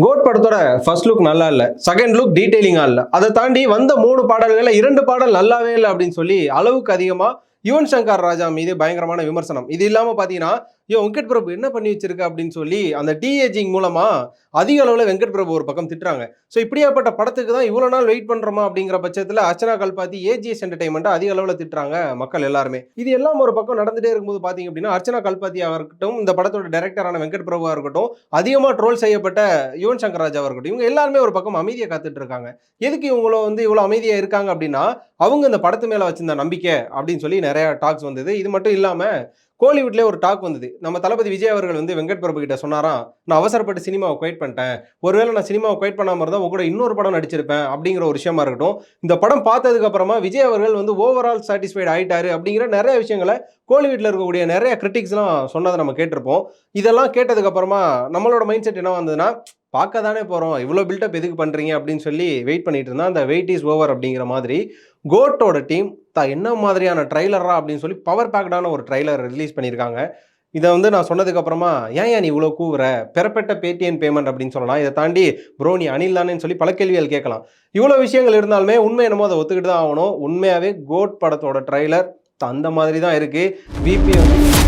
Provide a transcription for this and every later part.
Code படத்தோட first look நல்லா இல்லை. செகண்ட் லுக் டீட்டெயிலிங்காக இல்லை. அதை தாண்டி வந்த மூணு பாடல்களில் இரண்டு பாடல் நல்லாவே இல்லை அப்படின்னு சொல்லி அளவுக்கு அதிகமாக யுவன் சங்கர் ராஜா மீது பயங்கரமான விமர்சனம். இது இல்லாமல் பார்த்தீங்கன்னா ஐயோ வெங்கட் பிரபு என்ன பண்ணி வச்சிருக்க? அப்படின்னு சொல்லி அந்த டிஏஜிங் மூலமா அதிக அளவில் வெங்கட் பிரபு ஒரு பக்கம் திட்டுறாங்க. ஸோ இப்படியாப்பட்ட படத்துக்கு தான் இவ்வளோ நாள் வெயிட் பண்ணுறோமா அப்படிங்கிற பட்சத்தில் அர்ச்சனா கல்பாத்தி ஏஜிஎஸ் என்டர்டைன்மெண்ட் அதிக அளவில் திட்டுறாங்க மக்கள் எல்லாருமே. இது எல்லாம் ஒரு பக்கம் நடந்துகிட்டே இருக்கும்போது பார்த்தீங்க அப்படின்னா அர்ச்சனா கல்பாத்தியாக இருக்கட்டும் இந்த படத்தோட டேரக்டரான வெங்கட் பிரபுவாக இருக்கட்டும் அதிகமாக ட்ரோல் செய்யப்பட்ட யுவன் சங்கர் இருக்கட்டும் இவங்க எல்லாருமே ஒரு பக்கம் அமைதியை காத்துட்டு இருக்காங்க. எதுக்கு இவங்கள வந்து இவ்வளோ அமைதியாக இருக்காங்க அப்படின்னா அவங்க இந்த படத்து மேலே வச்சிருந்த நம்பிக்கை அப்படின்னு சொல்லி நிறையா டாக்ஸ் வந்தது. இது மட்டும் இல்லாமல் கோலிவுட்லேயே ஒரு டாக் வந்தது. நம்ம தளபதி விஜய் அவர்கள் வந்து வெங்கட் பிரபு கிட்ட சொன்னாராம் நான் அவசரப்பட்டு சினிமாவை குவைட் பண்ணிட்டேன். ஒருவேளை நான் சினிமாவை குவைட் பண்ணாமல் இருந்தால் உங்க கூட இன்னொரு படம் நடிச்சிருப்பேன் அப்படிங்கிற ஒரு விஷயமா இருக்கட்டும். இந்த படம் பார்த்ததுக்கு அப்புறமா விஜய் அவர்கள் வந்து ஓவரால் சாட்டிஸ்ஃபைட் ஆயிட்டாரு அப்படிங்கிற நிறைய விஷயங்களை கோலிவுட்ல இருக்கக்கூடிய நிறைய கிரிட்டிக்ஸ்லாம் சொன்னதை நம்ம கேட்டிருப்போம். இதெல்லாம் கேட்டதுக்கு அப்புறமா நம்மளோட மைண்ட் செட் என்ன வந்ததுன்னா பார்க்க தானே போகிறோம் இவ்வளோ பில்டப் எதுக்கு பண்ணுறீங்க அப்படின்னு சொல்லி வெயிட் பண்ணிட்டு இருந்தா அந்த வெயிட் இஸ் ஓவர் அப்படிங்கிற மாதிரி கோட்டோட டீம் த என்ன மாதிரியான ட்ரைலரா அப்படின்னு சொல்லி பவர் பேக்டான ஒரு ட்ரைலர் ரிலீஸ் பண்ணியிருக்காங்க இதை வந்து நான் சொன்னதுக்கப்புறமா ஏன் ஏன் நீ இவ்வளோ கூவுற? பெறப்பட்ட பேடிஎம் பேமெண்ட் அப்படின்னு சொல்லலாம். இதை தாண்டி ப்ரோ நீ அனில் தானேன்னு சொல்லி பல கேள்விகள் கேட்கலாம். இவ்வளோ விஷயங்கள் இருந்தாலுமே உண்மை என்னமோ அதை ஒத்துக்கிட்டு தான் ஆகணும். உண்மையாகவே கோட் படத்தோட ட்ரைலர் அந்த மாதிரி தான் இருக்குது விபி வந்து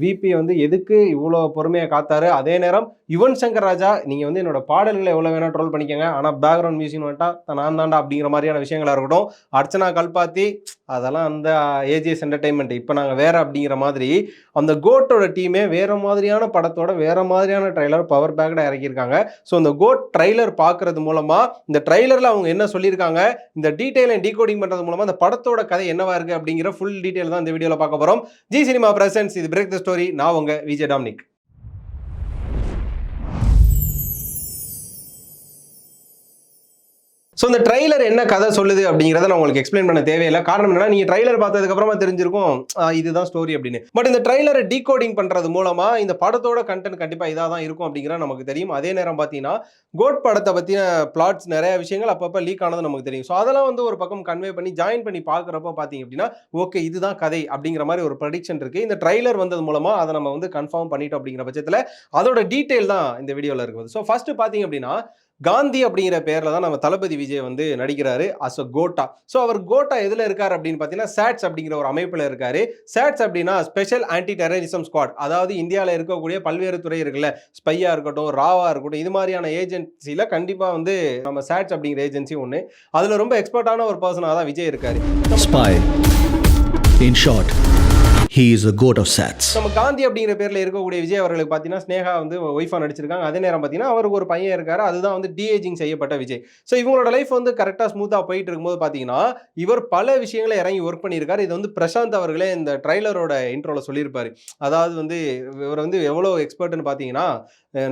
விபி வந்து எதுக்கு இவ்வளோ பொறுமையாக காத்தாரு? அதே நேரம் யுவன் சங்கர் ராஜா நீங்கள் வந்து என்னோட பாடல்களை எவ்வளோ வேணால் ட்ரோல் பண்ணிக்கோங்க. ஆனால் பேக்ரவுண்ட் மியூசிக் வந்துட்டா தான் நான் தாண்டா அப்படிங்கிற மாதிரியான விஷயங்களாக இருக்கட்டும் அர்ச்சனா கல்பாத்தி அதெல்லாம் அந்த ஏஜிஎஸ் என்டர்டைன்மெண்ட் இப்போ நாங்கள் வேற அப்படிங்கிற மாதிரி அந்த கோட்டோட டீமே வேற மாதிரியான படத்தோட வேற மாதிரியான ட்ரைலர் பவர் பேக்கடாக இறக்கியிருக்காங்க. ஸோ அந்த கோட் ட்ரைலர் பார்க்கறது மூலமாக இந்த ட்ரைலரில் அவங்க என்ன சொல்லியிருக்காங்க இந்த டீட்டெயிலை டீகோடிங் பண்ணுறது மூலமாக அந்த படத்தோட கதை என்னவா இருக்குது அப்படிங்கிற ஃபுல் டீட்டெயில் தான் இந்த வீடியோவில் பார்க்க போகிறோம் ஜி சினிமா பிரசன்ஸ் இது பிரேக் த ஸ்டோரி நான் உங்கள் விஜய் டாம்னிக் ஸோ இந்த ட்ரைலர் என்ன கதை சொல்லுது அப்படிங்கிறத நான் உங்களுக்கு எக்ஸ்பிளைன் பண்ண தேவையில்லை. காரணம் என்னன்னா நீங்கள் ட்ரைலர் பார்த்ததுக்கப்புறமா தெரிஞ்சிருக்கும் இதுதான் ஸ்டோரி அப்படின்னு. பட் இந்த ட்ரைலரை டீகோடிங் பண்ணுறது மூலமாக இந்த படத்தோட கண்டென்ட் கண்டிப்பாக இதாக தான் இருக்கும் அப்படிங்கிற நமக்கு தெரியும். அதே நேரம் பார்த்தீங்கன்னா கோட் படத்தை பற்றின பிளாட்ஸ் நிறைய விஷயங்கள் அப்பப்போ லீக் ஆனது நமக்கு தெரியும். ஸோ அதெல்லாம் வந்து ஒரு பக்கம் கன்வே பண்ணி ஜாயின் பண்ணி பார்க்குறப்ப பார்த்தீங்க அப்படின்னா ஓகே இதுதான் கதை அப்படிங்கிற மாதிரி ஒரு ப்ரடிக்ஷன் இருக்குது இந்த ட்ரைலர் வந்தது மூலமாக அதை நம்ம வந்து கன்ஃபார்ம் பண்ணிட்டோம் அப்படிங்கிற பட்சத்தில் அதோட டீட்டெயில் தான் இந்த வீடியோவில் இருக்குது. ஸோ ஃபஸ்ட்டு பார்த்தீங்க அப்படின்னா காந்தி அப்படிங்கிற பேரில் தான் நம்ம தளபதி விஜய் வந்து நடிக்கிறாரு அஸ் அ கோட்டா. ஸோ அவர் கோட்டா எதில் இருக்கார் அப்படின்னு பார்த்தீங்கன்னா சேட்ஸ் அப்படிங்கிற ஒரு அமைப்பில் இருக்கார். சேட்ஸ் அப்படின்னா ஸ்பெஷல் ஆன்டி டெரரிசம் ஸ்குவாட் அதாவது இந்தியாவில் இருக்கக்கூடிய பல்வேறு துறை இருக்குல்ல ஸ்பையாக இருக்கட்டும் ராவாக இருக்கட்டும் இது மாதிரியான ஏஜென்சியில் கண்டிப்பாக வந்து நம்ம சேட்ஸ் அப்படிங்கிற ஏஜென்சி ஒன்று அதில் ரொம்ப எக்ஸ்பர்ட்டான ஒரு பர்சனாக தான் விஜய் இருக்காரு. Spy in short he is a goat of sats. நம்ம காந்தி அப்படிங்கிற பேர்ல இருக்கக்கூடிய விஜய் அவர்களுக்கு பார்த்தீங்கன்னா ஸ்னேகா வந்து ஒய்ஃபா நடிச்சிருக்காங்க. அதே நேரம் பார்த்தீங்கன்னா அவருக்கு ஒரு பையன் இருக்காரு. அதுதான் வந்து டிஏஜிங் செய்யப்பட்ட விஜய். ஸோ இவங்களோட லைஃப் வந்து கரெக்டாக ஸ்மூத்தாக போயிட்டு இருக்கும்போது பார்த்தீங்கன்னா இவர் பல விஷயங்களை இறங்கி ஒர்க் பண்ணியிருக்காரு. இது வந்து பிரசாந்த் அவர்களே இந்த ட்ரைலரோட இன்ட்ரோல சொல்லியிருப்பாரு. அதாவது வந்து இவர் வந்து எவ்வளோ எக்ஸ்பர்ட்னு பார்த்தீங்கன்னா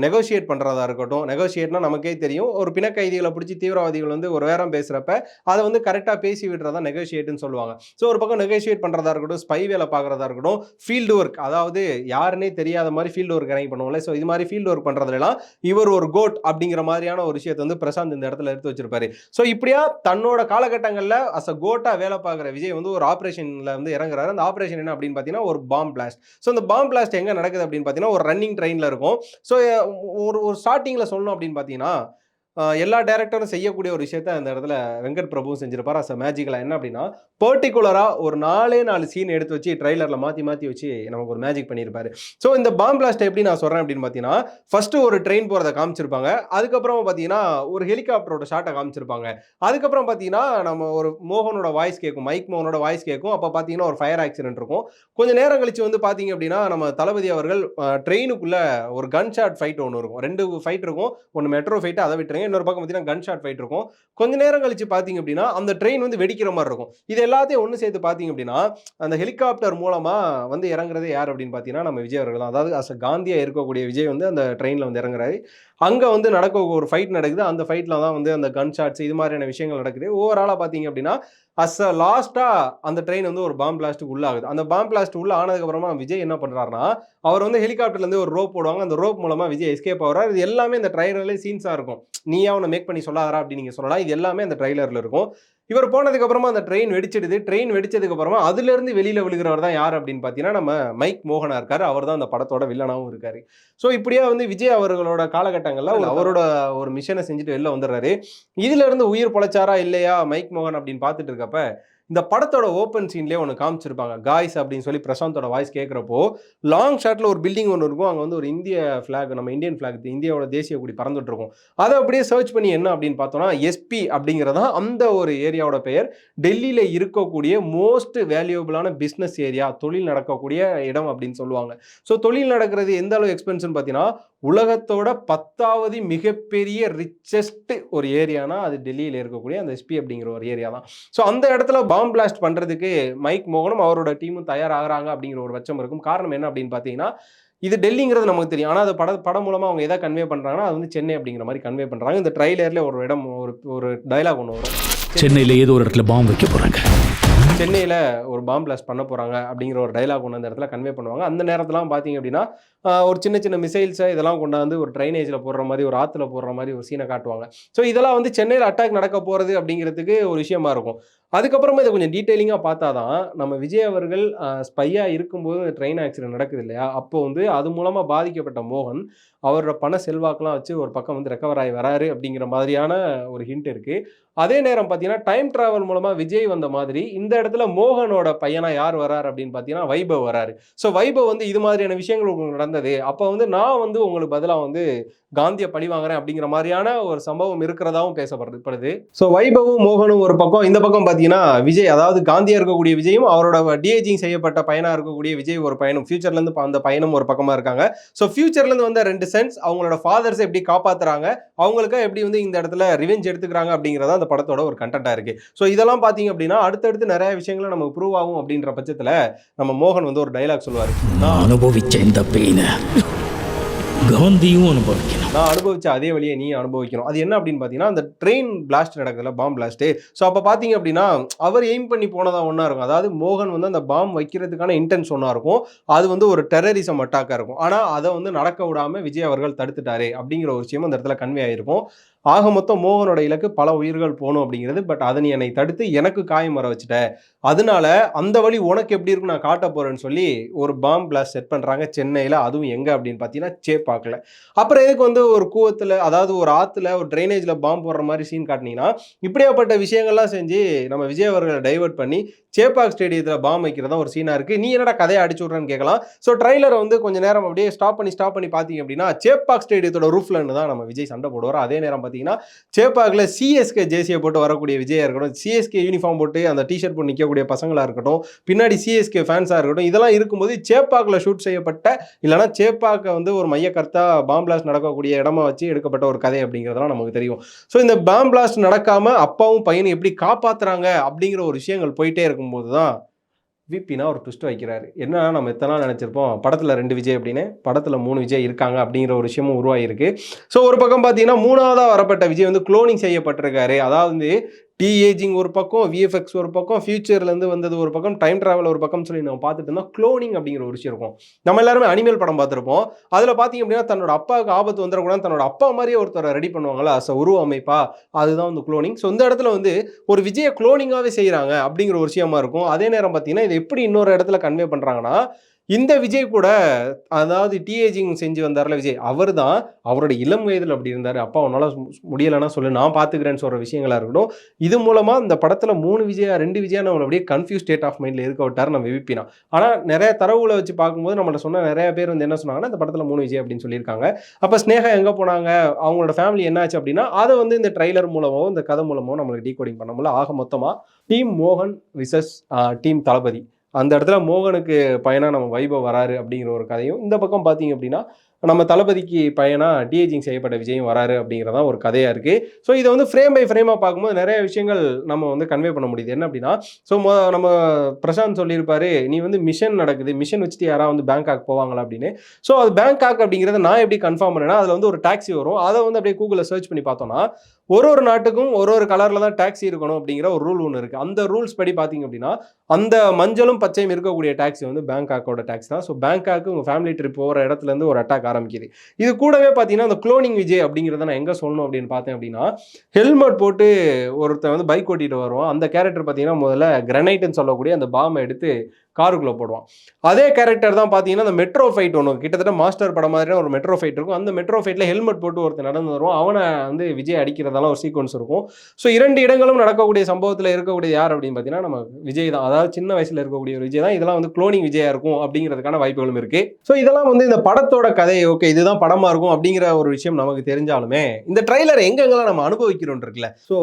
நெகோஷியேட் பண்ணுறதா இருக்கட்டும் நெகோஷியேட்னா நமக்கே தெரியும். ஒரு பிணக்கைதிகளை பிடிச்சி தீவிரவாதிகள் வந்து ஒரு வேரம் பேசுகிறப்ப அதை வந்து கரெக்டாக பேசி விடுறதா நெகோஷியேட்னு சொல்லுவாங்க. ஸோ ஒரு பக்கம் நெகோஷியேட் பண்ணுறதா இருக்கட்டும் ஸ்பை வேலை பார்க்குறதா இருக்கட்டும் ஃபீல்டு ஒர்க் அதாவது யாருன்னே தெரியாத மாதிரி ஃபீல்டு ஒர்க் இறங்கி பண்ணுவோம்ல. ஸோ இது மாதிரி ஃபீல்டு ஒர்க் பண்ணுறதுலாம் இவர் ஒரு கோட் அப்படிங்கிற மாதிரியான ஒரு விஷயத்தை வந்து பிரசாந்த் இந்த இடத்துல எடுத்து வச்சிருப்பாரு. ஸோ இப்படியா தன்னோட காலகட்டங்களில் அஸ் அ கோட்டா வேலை பார்க்குற விஜய் வந்து ஒரு ஆப்ரேஷனில் வந்து இறங்குறாரு. அந்த ஆப்ரேஷன் என்ன அப்படின்னு பார்த்தீங்கன்னா ஒரு பாம் பிளாஸ்ட் ஸோ அந்த பாம் பிளாஸ்ட் எங்கே நடக்குது அப்படின்னு பார்த்தீங்கன்னா ஒரு ரன்னிங் ட்ரெயினில் இருக்கும். ஸோ ஒரு ஒரு ஸ்டார்டிங்கில் சொல்லணும் அப்படின்னு பார்த்தீங்கன்னா எல்லா டேரக்டரும் செய்யக்கூடிய ஒரு விஷயத்த அந்த இடத்துல வெங்கட் பிரபுவும் செஞ்சிருப்பார். அஸ் மேஜிக்கலாக என்ன அப்படின்னா பர்டிகுலராக ஒரு நாலே நாலு சீன் எடுத்து வச்சு ட்ரைலரில் மாற்றி மாற்றி வச்சு நமக்கு ஒரு மேஜிக் பண்ணியிருப்பாரு ஸோ இந்த பாம் பிளாஸ்ட் எப்படி நான் சொல்கிறேன் அப்படின்னு பார்த்தீங்கன்னா ஃபஸ்ட்டு ஒரு ட்ரெயின் போகிறத காமிச்சிருப்பாங்க. அதுக்கப்புறம் பார்த்தீங்கன்னா ஒரு ஹெலிகாப்டரோட ஷாட்டை காமிச்சிருப்பாங்க. அதுக்கப்புறம் பார்த்தீங்கன்னா நம்ம ஒரு மோகனோட வாய்ஸ் கேட்கும் மைக் மோகனோட வாய்ஸ் கேட்கும் அப்போ பார்த்தீங்கன்னா ஒரு ஃபயர் ஆக்சிடென்ட் இருக்கும். கொஞ்சம் நேரம் கழிச்சு வந்து பார்த்தீங்க அப்படின்னா நம்ம தளபதி அவர்கள் ட்ரெயினுக்குள்ளே ஒரு கன் ஷாட் ஃபைட் ஒன்று இருக்கும். ரெண்டு ஃபைட் இருக்கும். ஒன்று மெட்ரோ ஃபைட்டு அதை விட்டுருங்க. இன்னொரு பக்கம் பார்த்தீங்கன்னா கன் ஷாட் ஃபைட் இருக்கும். கொஞ்ச நேரம் கழிச்சு பார்த்தீங்க அப்படின்னா அந்த ட்ரெயின் வந்து வெடிக்கிற மாதிரி இருக்கும். இது எல்லாத்தையும் ஒன்று சேர்த்து பார்த்தீங்க அப்படின்னா அந்த ஹெலிகாப்டர் மூலமாக வந்து இறங்குறது யார் அப்படின்னு பார்த்தீங்கன்னா நம்ம விஜய் அவர்கள் தான். அதாவது அஸ் காந்தியாக இருக்கக்கூடிய விஜய் வந்து அந்த ட்ரெயினில் வந்து இறங்குறாரு. அங்கே வந்து நடக்க ஒரு ஃபைட் நடக்குது. அந்த ஃபைட்டில் தான் வந்து அந்த கன் ஷாட்ஸ் இது மாதிரியான விஷயங்கள் நடக்குது. ஓவராலாக பார்த்தீங்க அப்படின்னா அஸ் அ லாஸ்ட்டாக அந்த ட்ரெயின் வந்து ஒரு பாம் பிளாஸ்ட்டுக்கு உள்ளாகுது. அந்த பாம் பிளாஸ்ட் உள்ள ஆனதுக்கப்புறமா விஜய் என்ன பண்ணுறாருன்னா அவர் வந்து ஹெலிகாப்டர்லேருந்து ஒரு ரோப் போடுவாங்க. அந்த ரோப் மூலமாக விஜய் எஸ்கேப் ஆகிறார். இது எல்லாமே இந்த ட்ரைலர்லேயே சீன்ஸாக இருக்கும். நீயா அவனை மேக் பண்ணி சொல்லாதரா அப்படின்னு நீங்கள் சொல்லலாம். இது எல்லாமே அந்த ட்ரைலரில் இருக்கும். இவர் போனதுக்கு அப்புறமா அந்த ட்ரெயின் வெடிச்சிடுது. ட்ரெயின் வெடிச்சதுக்கு அப்புறமா அதுல இருந்து வெளியில விழுகிறவர் தான் யார் அப்படின்னு பார்த்தீங்கன்னா நம்ம மைக் மோகனா இருக்காரு. அவர் தான் அந்த படத்தோட வில்லனாவும் இருக்காரு. ஸோ இப்படியா வந்து விஜய் அவர்களோட காலகட்டங்கள்ல அவரோட ஒரு மிஷனை செஞ்சுட்டு வெளில வந்துடுறாரு. இதுல இருந்து உயிர் பொழைச்சாரா இல்லையா மைக் மோகன் அப்படின்னு பார்த்துட்டு இருக்கப்ப இந்த படத்தோட ஓப்பன் சீன்லேயே ஒன்று காமிச்சிருப்பாங்க. காய்ஸ் அப்படின்னு சொல்லி பிரசாந்தோட வாய்ஸ் கேட்குறப்போ லாங் ஷாட்டில் ஒரு பில்டிங் ஒன்று இருக்கும். அங்கே வந்து ஒரு இந்திய ஃப்ளாக் நம்ம இந்தியன் ஃப்ளாக் இந்தியாவோட தேசிய கொடி பறந்துட்டு இருக்கும். அதை அப்படியே சர்ச் பண்ணி என்ன அப்படின்னு பார்த்தோம்னா எஸ்பி அப்படிங்கிறதா அந்த ஒரு ஏரியாவோட பெயர். டெல்லியில் இருக்கக்கூடிய மோஸ்ட் வேல்யூபிளான பிஸ்னஸ் ஏரியா தொழில் நடக்கக்கூடிய இடம் அப்படின்னு சொல்லுவாங்க. ஸோ தொழில் நடக்கிறது எந்த அளவு எக்ஸ்பென்ஸ்னு பார்த்தீங்கன்னா உலகத்தோட பத்தாவது மிகப்பெரிய ரிச்சஸ்ட் ஒரு ஏரியானா அது டெல்லியில் இருக்கக்கூடிய அந்த எஸ்பி அப்படிங்கிற ஒரு ஏரியா தான். ஸோ அந்த இடத்துல பாம் பிளாஸ்ட் பண்ணுறதுக்கு மைக் மோகனும் அவரோட டீமும் தயாராகிறாங்க அப்படிங்கிற ஒரு பட்சம் இருக்கும். காரணம் என்ன அப்படின்னு பார்த்தீங்கன்னா இது டெல்லிங்கிறது நமக்கு தெரியும். ஆனால் அது பட படம் மூலமாக அவங்க எதை கன்வே பண்ணுறாங்கன்னா அது வந்து சென்னை அப்படிங்கிற மாதிரி கன்வே பண்ணுறாங்க இந்த ட்ரைலரில் ஒரு இடம் ஒரு ஒரு டைலாக் ஒன்று வரும். சென்னையில் ஏதோ ஒரு இடத்துல பாம்பு வைக்க போகிறாங்க சென்னையில் ஒரு பாம் பிளாஸ்ட் பண்ண போகிறாங்க அப்படிங்கிற ஒரு டைலாக் ஒன்று அந்த இடத்துல கன்வே பண்ணுவாங்க. அந்த நேரத்துலாம் பார்த்தீங்க அப்படின்னா ஒரு சின்ன சின்ன மிசைல்ஸை இதெல்லாம் கொண்டாந்து ஒரு ட்ரைனேஜில் போடுற மாதிரி ஒரு ஆற்றுல போடுற மாதிரி ஒரு சீனை காட்டுவாங்க. ஸோ இதெல்லாம் வந்து சென்னையில் அட்டாக் நடக்க போகிறது அப்படிங்கிறதுக்கு ஒரு விஷயமா இருக்கும். அதுக்கப்புறமா இதை கொஞ்சம் டீட்டெயிலிங்காக பார்த்தா தான் நம்ம விஜய் அவர்கள் ஸ்பையாக இருக்கும்போது ட்ரெயின் ஆக்சிடென்ட் நடக்குது இல்லையா? அப்போ வந்து அது மூலமாக பாதிக்கப்பட்ட மோகன் அவரோட பண செல்வாக்கெலாம் வச்சு ஒரு பக்கம் வந்து ரெக்கவர் ஆகி வராரு அப்படிங்கிற மாதிரியான ஒரு ஹிண்ட் இருக்குது அதே நேரம் பார்த்தீங்கன்னா டைம் ட்ராவல் மூலமாக விஜய் வந்த மாதிரி இந்த இடத்துல மோகனோட பையனாக யார் வராரு அப்படின்னு பார்த்தீங்கன்னா வைபவ் வராரு. ஸோ வைபவ் வந்து இது மாதிரியான விஷயங்கள் உங்களுக்கு நடந்தது. அப்போ வந்து நான் வந்து உங்களுக்கு பதிலாக வந்து காந்தியை பழி வாங்குறேன் அப்படிங்கிற மாதிரியான ஒரு சம்பவம் இருக்கிறதாவும் பேசப்படுது. ஸோ வைபவும் மோகனும் ஒரு பக்கம். இந்த பக்கம் பார்த்தீங்கன்னா விஜய் அதாவது காந்தியாக இருக்கக்கூடிய விஜயும் அவரோட டிஏஜிங் செய்யப்பட்ட பயனாக இருக்கக்கூடிய விஜய் ஒரு பயணம் ஃபியூச்சர்லேருந்து அந்த பயணம் ஒரு பக்கமாக இருக்காங்க. ஸோ ஃபியூச்சர்லேருந்து வந்த ரெண்டு சென்ஸ் அவங்களோட ஃபாதர்ஸை எப்படி காப்பாத்துறாங்க அவங்களுக்கு எப்படி வந்து இந்த இடத்துல ரிவெஞ்ச் எடுத்துக்கிறாங்க அப்படிங்கிறத அந்த படத்தோட ஒரு கண்டென்ட்டாக இருக்கு. ஸோ இதெல்லாம் பார்த்தீங்க அப்படின்னா அடுத்தடுத்து நிறைய விஷயங்களை நமக்கு ப்ரூவ் ஆகும் அப்படின்ற பட்சத்தில் நம்ம மோகன் வந்து ஒரு டைலாக் சொல்லுவார். நான் அனுபவிச்ச இந்த பெயினை காந்தியும் அனுபவிக்கணும். நான் அனுபவிச்ச அதே வழியை நீ அனுபவிக்கணும். அது என்ன அப்படின்னு பார்த்தீங்கன்னா அந்த ட்ரெயின் பிளாஸ்ட் நடக்குதுல்ல பாம் பிளாஸ்ட்டு ஸோ அப்போ பார்த்தீங்க அப்படின்னா அவர் எய்ம் பண்ணி போனதா ஒன்றா இருக்கும். அதாவது மோகன் வந்து அந்த பாம் வைக்கிறதுக்கான இன்டென்ஸ் ஒன்றா இருக்கும். அது வந்து ஒரு டெரரிசம் அட்டாக்காக இருக்கும். ஆனால் அதை வந்து நடக்க விடாமல் விஜய் அவர்கள் தடுத்துட்டாரு அப்படிங்கிற ஒரு விஷயம் அந்த இடத்துல கன்வே ஆகிருக்கும் ஆக மொத்தம் மோகனோட இலக்கு பல உயிர்கள் போகணும் அப்படிங்கிறது. பட் அதை நீ என்னை தடுத்து எனக்கு காயம் வர வச்சுட்ட. அதனால அந்த வழி உனக்கு எப்படி இருக்கும்? நான் காட்ட போறேன்னு சொல்லி ஒரு பாம் பிளாஸ்ட் செட் பண்ணுறாங்க சென்னையில். அதுவும் எங்கே அப்படின்னு பார்த்தீங்கன்னா சேப்பாக்கில் அப்புறம் எதுக்கு வந்து ஒரு கூவத்தில் அதாவது ஒரு ஆற்றுல ஒரு ட்ரைனேஜில் பாம்பு போடுற மாதிரி சீன் காட்டினீங்கன்னா இப்படியாப்பட்ட விஷயங்கள்லாம் செஞ்சு நம்ம விஜய் அவர்களை டைவர்ட் பண்ணி சேப்பாக் ஸ்டேடியத்தில் பாம் வைக்கிறதா ஒரு சீனாக இருக்குது நீ என்னடா கதையை அடிச்சு விட்றேன்னு கேட்கலாம். ஸோ ட்ரைலரை வந்து கொஞ்சம் நேரம் அப்படியே ஸ்டாப் பண்ணி ஸ்டாப் பண்ணி பார்த்தீங்க அப்படின்னா சேப்பாக் ஸ்டேடியத்தோட ரூஃப்லன்னு தான் நம்ம விஜய் சண்டை போடுவார். அதே நேரம் பார்த்தீங்கன்னா சேப்பாக்கில் சிஎஸ்கே ஜேசியை போட்டு வரக்கூடிய விஜயா இருக்கட்டும் சிஎஸ்கே யூனிஃபார்ம் போட்டு அந்த டிஷர்ட் போட்டு நிற்கக்கூடிய பசங்களாக இருக்கட்டும் பின்னாடி சிஎஸ்கே ஃபேன்ஸாக இருக்கட்டும் இதெல்லாம் இருக்கும்போது சேப்பாக்கில் ஷூட் செய்யப்பட்ட இல்லைனா சேப்பாக்கை வந்து ஒரு மையக்கர்த்தா பாம்பிளாஸ் நடக்கக்கூடிய இருக்கக்கூடிய இடமா வச்சு எடுக்கப்பட்ட ஒரு கதை அப்படிங்கிறதெல்லாம் நமக்கு தெரியும். ஸோ இந்த பேம் பிளாஸ்ட் நடக்காம அப்பாவும் பையனை எப்படி காப்பாத்துறாங்க அப்படிங்கிற ஒரு விஷயங்கள் போயிட்டே இருக்கும்போது தான் விபினா ஒரு ட்விஸ்ட் வைக்கிறாரு. என்னன்னா நம்ம எத்தனை நினச்சிருப்போம்? படத்தில் ரெண்டு விஜய் அப்படின்னு படத்தில் மூணு விஜய் இருக்காங்க அப்படிங்கிற ஒரு விஷயமும் உருவாகிருக்கு ஸோ ஒரு பக்கம் பார்த்தீங்கன்னா மூணாவதாக வரப்பட்ட விஜய் வந்து குளோனிங் செய்யப்பட்டிருக்காரு. அதாவது வந்து டி ஏஜிங் ஒரு பக்கம் விஎஃப்எக்ஸ் ஒரு பக்கம் ஃபியூச்சர்லேருந்து வந்தது ஒரு பக்கம் டைம் ட்ராவல் ஒரு பக்கம் சொல்லி நம்ம பார்த்துட்டு இருந்தோம். க்ளோனிங் அப்படிங்கிற ஒரு விஷயம் இருக்கும். நம்ம எல்லாருமே அனிமல் படம் பார்த்துருப்போம். அதில் பார்த்தீங்க அப்படின்னா தன்னோட அப்பாவுக்கு ஆபத்து வந்துடக்கூடாது தன்னோட அப்பா மாதிரியே ஒருத்தரை ரெடி பண்ணுவாங்களா ஸோ உருவ அமைப்பா அதுதான் வந்து குளோனிங் ஸோ இந்த இடத்துல வந்து ஒரு விஜய க்ளோனிங்காகவே செய்கிறாங்க அப்படிங்கிற ஒரு விஷயமா இருக்கும். அதே நேரம் பார்த்தீங்கன்னா இது எப்படி இன்னொரு இடத்துல கன்வே பண்ணுறாங்கன்னா இந்த விஜய் கூட அதாவது டிஏஜிங் செஞ்சு வந்தார்ல விஜய் அவர் தான் அவரோட இளம் வயதில் அப்படி இருந்தார். அப்பா உன்னால் முடியலைன்னா சொல்லு நான் பார்த்துக்கிறேன்னு சொல்கிற விஷயங்களாக இருக்கட்டும் இது மூலமாக இந்த படத்தில் மூணு விஜயா ரெண்டு விஜயா நம்மளை அப்படியே கன்ஃபியூஸ் ஸ்டேட் ஆஃப் மைண்டில் இருக்க விட்டார் நம்ம விபினா ஆனால் நிறைய தரவுகளை வச்சு பார்க்கும்போது நம்மளை சொன்ன நிறைய பேர் வந்து என்ன சொன்னாங்கன்னா இந்த படத்தில் மூணு விஜய் அப்படின்னு சொல்லியிருக்காங்க. அப்போ ஸ்னேகா எங்கே போனாங்க? அவங்களோட ஃபேமிலி என்னாச்சு அப்படின்னா அதை வந்து இந்த ட்ரைலர் மூலமோ இந்த கதை மூலமோ நம்மளுக்கு டீகோடிங் பண்ண முடியல. ஆக மொத்தமாக டீம் மோகன் விசஸ் டீம் தளபதி. அந்த இடத்துல மோகனுக்கு பையனா நம்ம வைபவ் வராரு அப்படிங்கிற ஒரு கதையும் இந்த பக்கம் பார்த்தீங்க அப்படின்னா நம்ம தளபதிக்கு பையனாக டிஏஜிங் செய்யப்பட்ட விஜயும் வராரு அப்படிங்கிறதா ஒரு கதையாக இருக்குது ஸோ இதை வந்து ஃப்ரேம் பை ஃப்ரேமாக பார்க்கும்போது நிறைய விஷயங்கள் நம்ம வந்து கன்வே பண்ண முடியுது. என்ன அப்படின்னா ஸோ நம்ம பிரசாந்த் சொல்லியிருப்பாரு நீ வந்து மிஷன் நடக்குது. மிஷன் வச்சுட்டு யாராவது வந்து பேங்காக் போவாங்களா? அப்படின்னு. ஸோ அது பேங்காக் அப்படிங்கிறத நான் எப்படி கன்ஃபார்ம் பண்ணேன்னா அதில் வந்து ஒரு டாக்ஸி வரும். அதை வந்து அப்படியே கூகுளில் சர்ச் பண்ணி பார்த்தோம்னா ஒரு ஒரு நாட்டுக்கும் ஒரு ஒரு கலரில் தான் டாக்ஸி இருக்கணும் அப்படிங்கிற ஒரு ரூல் ஒன்று இருக்குது அந்த ரூல்ஸ் படி பார்த்தீங்க அப்படின்னா அந்த மஞ்சளும் பச்சையும் இருக்கக்கூடிய டாக்ஸி வந்து பேங்காக்கோட டாக்ஸி தான். ஸோ பேங்காக்கு உங்கள் ஃபேமிலி ட்ரிப் போகிற இடத்துலேருந்து ஒரு அட்டாக் ஆரம்பிக்குது. இது கூடவே பார்த்தீங்கன்னா அந்த குளோனிங் விஜய் அப்படிங்கிறத நான் எங்கே சொல்லணும் அப்படின்னு பார்த்தேன் அப்படின்னா ஹெல்மெட் போட்டு ஒருத்தன் வந்து பைக் ஓட்டிட்டு வருவான். அந்த கேரக்டர் பார்த்தீங்கன்னா முதல்ல கிரனைட்னு சொல்லக்கூடிய அந்த பாம்பை எடுத்து காருக்குள்ளே போடுவான். அதே கேரக்டர் தான் பார்த்தீங்கன்னா அந்த மெட்ரோ ஃபைட் ஒன்று கிட்டத்தட்ட மாஸ்டர் படம் மாதிரியான ஒரு மெட்ரோ ஃபைட் இருக்கும். அந்த மெட்ரோ ஃபைட்டில் ஹெல்மெட் போட்டு ஒருத்தர் நடந்து வருவான். அவனை வந்து விஜய் அடிக்கிறதெல்லாம் ஒரு சீக்வன்ஸ் இருக்கும். ஸோ இரண்டு இடங்களும் நடக்கக்கூடிய சம்பவத்தில் இருக்கக்கூடிய யார் அப்படின்னு பார்த்தீங்கன்னா நம்ம விஜய் தான். அதாவது சின்ன வயசில் இருக்கக்கூடிய ஒரு விஜய் தான். இதெல்லாம் வந்து குளோனிங் விஜயா இருக்கும் அப்படிங்கிறதுக்கான வாய்ப்புகளும் இருக்கு. ஸோ இதெல்லாம் வந்து இந்த படத்தோட கதை ஓகே இதுதான் படமா இருக்கும் அப்படிங்கிற ஒரு விஷயம் நமக்கு தெரிஞ்சாலுமே இந்த ட்ரைலர் எங்கெங்கெல்லாம் நம்ம அனுபவிக்கிறோம் இருக்குல்ல? ஸோ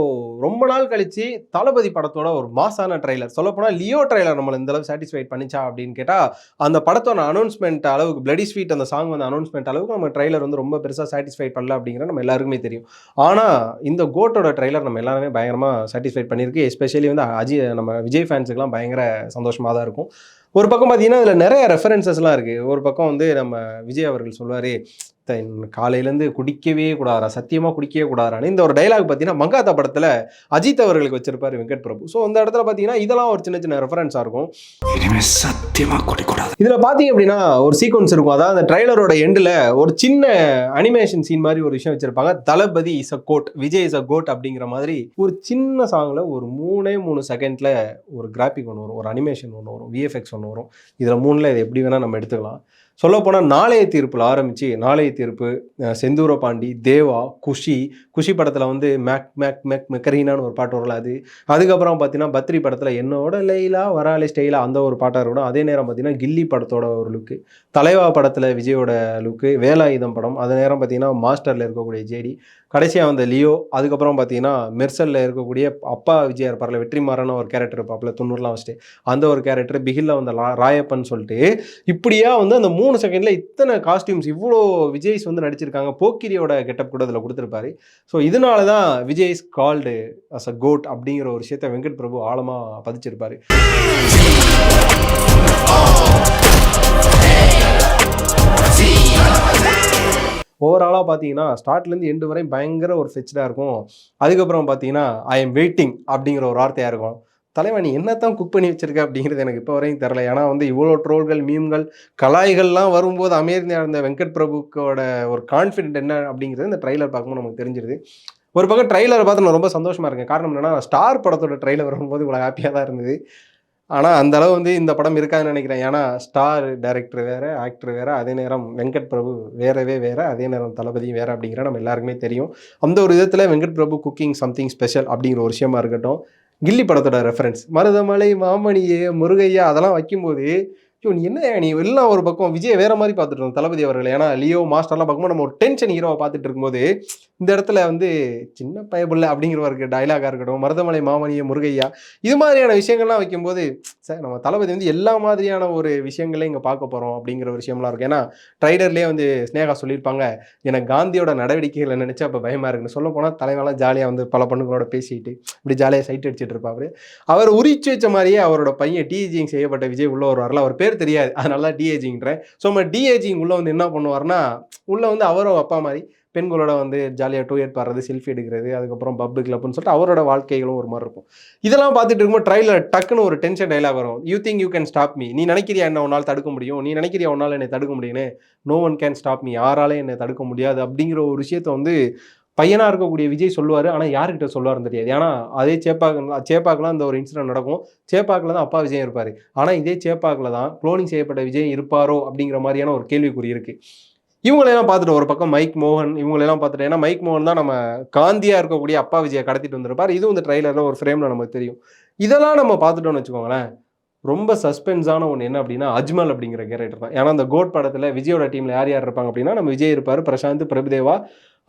ரொம்ப நாள் கழிச்சு தளபதி படத்தோட ஒரு மாசான ட்ரைலர் சொல்லப்போனால் லியோ ட்ரைலர் நம்மளை இந்த அளவு சாட்டிஸ்ஃபைட் பண்ணிச்சா அப்படின்னு கேட்டால் அந்த படத்தோட அனௌன்ஸ்மெண்ட் அளவுக்கு பிளடி ஸ்வீட் அந்த சாங் வந்து அனௌன்ஸ்மெண்ட் அளவுக்கு நம்ம ட்ரெய்லர் வந்து ரொம்ப பெருசாக சாட்டிஸ்ஃபைட் பண்ணல அப்படிங்கிற நம்ம எல்லாருக்குமே தெரியும். ஆனால் இந்த கோட்டோட ட்ரெய்லர் நம்ம எல்லாருமே பயங்கரமாக சாட்டிஸ்ஃபைட் பண்ணியிருக்கு. எஸ்பெஷலி வந்து அஜய் நம்ம விஜய் ஃபேன்ஸுக்குலாம் பயங்கர சந்தோஷமாக தான் இருக்கும். ஒரு பக்கம் பார்த்தீங்கன்னா இதில் நிறைய ரெஃபரன்சஸ்லாம் இருக்குது ஒரு பக்கம் வந்து நம்ம விஜய் அவர்கள் சொல்லுவார் காலையிலேருந்து குடிக்கவே கூடாதா? சத்தியமாக குடிக்கவே கூடாதான்னு இந்த ஒரு டைலாக் பார்த்தீங்கன்னா மங்காத்தா படத்தில் அஜித் அவர்களுக்கு வச்சிருப்பாரு வெங்கட் பிரபு. ஸோ அந்த இடத்துல பார்த்தீங்கன்னா இதெல்லாம் ஒரு சின்ன சின்ன ரெஃபரன்ஸாக இருக்கும். இனிமே சத்தியமா குடிக்கூடாது. இதில் பார்த்தீங்க அப்படின்னா ஒரு சீக்வன்ஸ் இருக்கும். அதாவது அந்த ட்ரைலரோட எண்டில் ஒரு சின்ன அனிமேஷன் சீன் மாதிரி ஒரு விஷயம் வச்சிருப்பாங்க. Thalapathy is a goat Vijay is a goat அப்படிங்கிற மாதிரி ஒரு சின்ன சாங்கில் ஒரு மூணே மூணு செகண்டில் ஒரு கிராஃபிக் ஒன்று வரும் ஒரு அனிமேஷன் ஒன்று வரும் விஎஃப்எக்ஸ் ஒன்று வரும். இதில் மூணில் இது எப்படி வேணால் நம்ம எடுத்துக்கலாம். சொல்லப்போனால் நாளைய தீர்ப்பில் ஆரம்பித்து நாளைய தீர்ப்பு செந்தூர பாண்டி தேவா குஷி குஷி படத்தில் வந்து மேக் மேக் மேக் மெக்கரீனான்னு ஒரு பாட்டு வரல அது. அதுக்கப்புறம் பார்த்தீங்கன்னா பத்ரி படத்தில் என்னோட லைலா வராலே ஸ்டைலா அந்த ஒரு பாட்டாக இருக்கணும். அதே நேரம் பார்த்தீங்கன்னா கில்லி படத்தோட ஒரு லுக்கு தலைவா படத்தில் விஜயோட லுக்கு வேலாயுதம் படம். அதே நேரம் பார்த்தீங்கன்னா மாஸ்டரில் இருக்கக்கூடிய ஜேடி. கடைசியாக வந்த லியோ அதுக்கப்புறம் பார்த்தீங்கன்னா மெர்சலில் இருக்கக்கூடிய அப்பா விஜயா இருப்பார்ல வெற்றிமாறன் ஒரு கேரக்டர் இருப்பாப்புல தொண்ணூறுலாம் வச்சுட்டு. அந்த ஒரு கேரக்டர் பிகில்ல வந்த லா ராயப்பன் சொல்லிட்டு இப்படியா வந்து அந்த மூணு செகண்டில் இத்தனை காஸ்டியூம்ஸ் இவ்வளோ விஜய்ஸ் வந்து நடிச்சிருக்காங்க. போக்கிரியோட கெட்டப் கூட அதில் கொடுத்துருப்பாரு. ஸோ இதனால தான் Vijay is called as a goat அப்படிங்கிற ஒரு விஷயத்தை வெங்கட் பிரபு ஆழமாக பதிச்சிருப்பாரு. ஓவராலாக பார்த்தீங்கன்னா ஸ்டார்ட்லேருந்து எண்டு வரையும் பயங்கர ஒரு ஃபெச்சடாக இருக்கும். அதுக்கப்புறம் பார்த்தீங்கன்னா ஐ எம் வெயிட்டிங் அப்படிங்கிற ஒரு வார்த்தையாக இருக்கும். தலைவன் நீ என்னத்தான் குக் பண்ணி வச்சிருக்க அப்படிங்கிறது எனக்கு இப்போ வரையும் தெரில ஏன்னா வந்து இவ்வளோ ட்ரோல்கள் மீம்கள் கலாய்கள்லாம் வரும்போது அமெரிக்கா இருந்த வெங்கட் பிரபுக்கோட ஒரு கான்ஃபிடென்ட் என்ன அப்படிங்கிறது இந்த ட்ரைலர் பார்க்கும்போது நமக்கு தெரிஞ்சிருது. ஒரு பக்கம் ட்ரைலரை பார்த்து நான் ரொம்ப சந்தோஷமாக இருக்கேன். காரணம் என்னென்னா ஸ்டார் படத்தோட ட்ரைலர் வரும்போது இவ்வளோ ஹாப்பியாக தான் இருந்தது. ஆனால் அந்த அளவு வந்து இந்த படம் இருக்காதுன்னு நினைக்கிறேன். ஏன்னா ஸ்டார் டைரக்டர் வேறு ஆக்டர் வேறு அதே நேரம் வெங்கட் பிரபு வேறவே வேறு அதே நேரம் தளபதியும் வேறு அப்படிங்கிற நம்ம எல்லாருக்குமே தெரியும். அந்த ஒரு விதத்தில் Venkat Prabhu cooking something special அப்படிங்கிற ஒரு விஷயமா இருக்கட்டும். கில்லி படத்தோட ரெஃபரன்ஸ் மருதமலை மாமணியே முருகையா அதெல்லாம் வைக்கும்போது ஐயோ நீ என்ன நீ எல்லாம் ஒரு பக்கம் விஜய் வேற மாதிரி பார்த்துட்டு இருந்தோம் தளபதி அவர்கள்? ஏன்னா லியோ மாஸ்டர்லாம் பார்க்கும்போது நம்ம ஒரு டென்ஷன் ஹீரோவை பார்த்துட்டு இருக்கும்போது இந்த இடத்துல வந்து சின்ன பயபில்லை அப்படிங்கிற ஒரு டைலாகாக இருக்கட்டும் மருதமலை மாமணிய முருகையா இது மாதிரியான விஷயங்கள்லாம் வைக்கும்போது சார் நம்ம தளபதி வந்து எல்லா மாதிரியான ஒரு விஷயங்களையும் இங்கே பார்க்க போகிறோம் அப்படிங்கிற ஒரு விஷயம்லாம் இருக்கும் ஏன்னா ட்ரைலர்லேயே வந்து ஸ்னேகா சொல்லியிருப்பாங்க எனக்கு காந்தியோட நடவடிக்கைகளை நினச்சா அப்போ பயமாக இருக்குன்னு. சொல்ல போனால் தலைவெல்லாம் ஜாலியாக வந்து பல பண்ணுங்களோட பேசிட்டு இப்படி ஜாலியாக சைட் அடிச்சிட்டு இருப்பாரு. அவர் உரிச்சு வச்ச மாதிரியே அவரோட பையன் டீஜிங் செய்யப்பட்ட விஜய் உள்ள வருவார்ல அவர் பேர் தெரியாது. அதனால தான் டிஏஜிங்கிறேன் ஸோ நம்ம டிஏஜிங் உள்ள வந்து என்ன பண்ணுவார்னா உள்ள வந்து அவரும் அப்பா மாதிரி பெண்களோட வந்து ஜாலியாக டூ எட் பாடுறது செல்ஃபி எடுக்கிறது அதுக்கப்புறம் பப்பு கிளப்னு சொல்லிட்டு அவரோட வாழ்க்கைகளும் ஒரு மாதிரி இருக்கும். இதெல்லாம் பார்த்துட்டு இருக்கும்போது ட்ரைலர் டக்குன்னு ஒரு டென்ஷன் டைலாக் வரும். You think you can stop me நீ நினைக்கிறியா என்ன உன்னால் தடுக்க முடியும்? நீ நினைக்கிறியா உன்னால் என்னை தடுக்க முடியும்னு? No one can stop me யாராலே என்னை தடுக்க முடியாது. அப்படிங்கிற ஒரு விஷயத்த வந்து பையனாக இருக்கக்கூடிய விஜய் சொல்லுவார் ஆனால் யார்கிட்ட சொல்லுவார்னு தெரியாது. ஏன்னா அதே சேப்பாக்கு சேப்பாக்கெலாம் இந்த ஒரு இன்சிடென்ட் நடக்கும். சேப்பாக்கில் தான் அப்பா விஜயம் இருப்பார். ஆனால் இதே சேப்பாக்கில் தான் குளோனிங் செய்யப்பட்ட விஜய் இருப்பாரோ அப்படிங்கிற மாதிரியான ஒரு கேள்விக்குறி இருக்குது இவங்களெல்லாம் பார்த்துட்டு ஒரு பக்கம் மைக் மோகன் இவங்களெல்லாம் பார்த்துட்டு ஏன்னா மைக் மோகன் தான் நம்ம காந்தியாக இருக்கக்கூடிய அப்பா விஜயை கடத்திட்டு வந்திருப்பார். இதுவும் இந்த ட்ரைலரில் ஒரு ஃப்ரேமில் நமக்கு தெரியும். இதெல்லாம் நம்ம பார்த்துட்டோம்னு வச்சுக்கோங்களேன் ரொம்ப சஸ்பென்ஸான ஒன்று என்ன அப்படின்னா அஜ்மல் அப்படிங்கிற கேரக்டர் தான். ஏன்னா அந்த கோட் படத்தில் விஜயோட டீமில் யார் யார் இருப்பாங்க அப்படின்னா நம்ம விஜய் இருப்பார் பிரசாந்த் பிரபுதேவா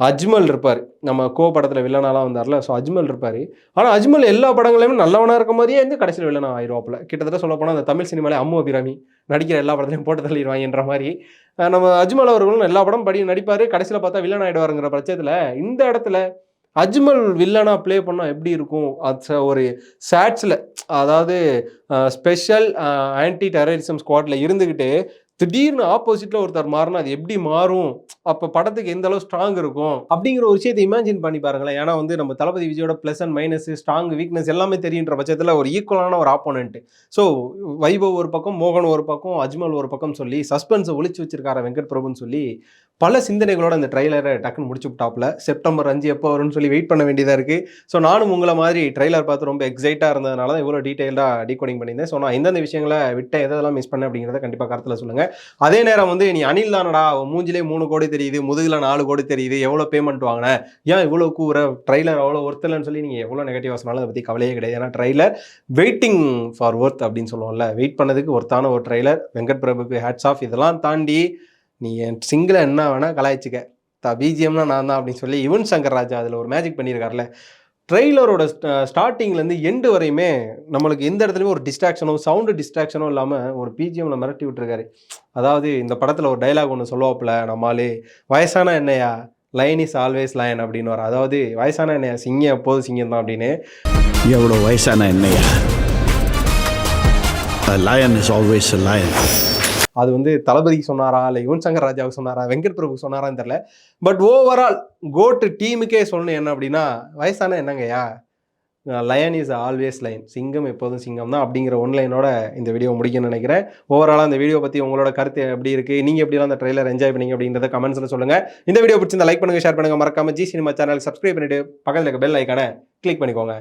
அஜ்மல் இருப்பார். நம்ம கோ படத்தில் வில்லனாலாம் வந்தார்ல ஸோ அஜ்மல் இருப்பார். ஆனால் அஜ்மல் எல்லா படங்களையுமே நல்லவனாக இருக்க மாதிரியே வந்து கடைசியில் வில்லனா ஆயிடுவாப்பில் கிட்டத்தட்ட சொல்ல போனால் அந்த தமிழ் சினிமாலே அம்மு அபிராமி நடிக்கிற எல்லா படத்துலையும் போட்டு தள்ளிடுவாங்கன்ற மாதிரி. நம்ம அஜ்மல் அவர்களும் எல்லா படம் படி நடிப்பார். கடைசியில் பார்த்தா வில்லன் ஆகிடுவாருங்கிற பட்சத்தில் இந்த இடத்துல அஜ்மல் வில்லனா ப்ளே பண்ணால் எப்படி இருக்கும்? அது ஒரு சேட்ஸில் அதாவது ஸ்பெஷல் ஆன்டி டெரரிசம் ஸ்குவாடில் இருந்துக்கிட்டு திடீர்னு ஆப்போசிட்ல ஒருத்தர் மாறினா அது எப்படி மாறும்? அப்ப படத்துக்கு எந்த அளவு ஸ்ட்ராங் இருக்கும்? அப்படிங்கிற ஒரு விஷயத்தை இமேஜின் பண்ணி பாருங்களேன். ஏன்னா வந்து நம்ம தளபதி விஜயோட plus and minus strong weakness எல்லாமே தெரியுன்ற பட்சத்தில் ஒரு ஈக்குவலான ஒரு ஆப்போனன்ட் ஸோ வைபவ் ஒரு பக்கம் மோகன் ஒரு பக்கம் அஜ்மல் ஒரு பக்கம் சொல்லி சஸ்பென்ஸை ஒழிச்சு வச்சிருக்காரு வெங்கட் பிரபுன்னு சொல்லி பல சிந்தனைகளோட அந்த ட்ரைலரை டக்குன்னு முடிச்சு விட்டாப்புல. செப்டம்பர் அஞ்சு எப்போ வரும்னு சொல்லி வெயிட் பண்ண வேண்டியதாக இருக்குது ஸோ நானும் உங்களை மாதிரி ட்ரைலர் பார்த்து ரொம்ப எக்ஸைட்டாக இருந்ததுனால தான் இவ்வளோ டீட்டெயிலாக டீகோடிங் பண்ணியிருந்தேன். ஸோ நான் எந்தெந்த விஷயங்களை விட்ட எதெல்லாம் மிஸ் பண்ணேன் அப்படிங்கிறத கண்டிப்பாக கருத்தில் சொல்லுங்கள் அதே நேரம் வந்து நீ அனில் தானடா மூஞ்சிலே மூணு கோடி தெரியுது முதுகில் நாலு கோடி தெரியுது எவ்வளோ பேமெண்ட் வாங்கினேன் ஏன் இவ்வளோ கூற ட்ரைலர் அவ்வளோ ஒருத்தலன்னு சொல்லி நீங்கள் எவ்வளோ நெகட்டிவாக சொன்னாலும் அதை பற்றி கவலையே கிடையாது. ஏன்னா ட்ரைலர் வெயிட்டிங் ஃபார் ஒர்த் அப்படின்னு சொல்லுவோம்ல. வெயிட் பண்ணதுக்கு ஒர்த்தான ஒரு ட்ரைலர் வெங்கட் பிரபுக்கு ஹேட்ஸ் ஆஃப் இதெல்லாம் தாண்டி நீ என் சிங்கிளை என்ன வேணால் கலாய்ச்சிக்க. தா பிஜிஎம்னா நான் தான் அப்படின்னு சொல்லி யுவன் சங்கர் ராஜா அதில் ஒரு மேஜிக் பண்ணியிருக்காருல ட்ரெய்லரோட ஸ்டார்டிங்லேருந்து எண்டு வரையுமே நம்மளுக்கு எந்த இடத்துலையுமே ஒரு டிஸ்ட்ராக்ஷனோ சவுண்டு டிஸ்ட்ராக்ஷனோ இல்லாமல் ஒரு பிஜிஎம்ல மிரட்டி விட்டுருக்காரு. அதாவது இந்த படத்தில் ஒரு டைலாக் ஒன்று சொல்லுவாப்புல நம்மாலே வயசான என்னையா? லைன் இஸ் ஆல்வேஸ் லைன் அப்படின்னு வர அதாவது வயசான என்னையா? சிங்கம் எப்போதும் சிங்கம் தான் அப்படின்னு. எவ்வளோ வயசான என்னையா? Lion is always lion. அது வந்து தளபதி சொன்னாரா? இல்லை யுவன் சங்கர் ராஜாவுக்கு சொன்னாரா? வெங்கட் பிரபுக்கு சொன்னாரான்னு தெரில பட் ஓவரால் கோட்டு டீமுக்கே சொல்லணும் என்ன அப்படின்னா வயசான என்னங்கய்யா? லயன் இஸ் ஆல்வேஸ் லைன் சிங்கம் எப்போதும் சிங்கம் தான் அப்படிங்கிற ஒன்லைனோட இந்த வீடியோ முடிக்கணும்னு நினைக்கிறேன். ஓவராலாக அந்த வீடியோ பற்றி உங்களோட கருத்து எப்படி இருக்குது நீங்கள் எப்படிலாம் அந்த ட்ரெயிலர் என்ஜாய் பண்ணீங்க அப்படின்றத கமெண்ட்ஸில் சொல்லுங்கள் இந்த வீடியோ பிடிச்சிருந்தா லைக் பண்ணுங்கள் ஷேர் பண்ணுங்கள் மறக்காமல் ஜி சினிமா சேனல் சப்ஸ்கிரைப் பண்ணிவிட்டு பக்கத்தில் இருக்க பெல் ஐக்கானை கிளிக் பண்ணிக்கோங்க.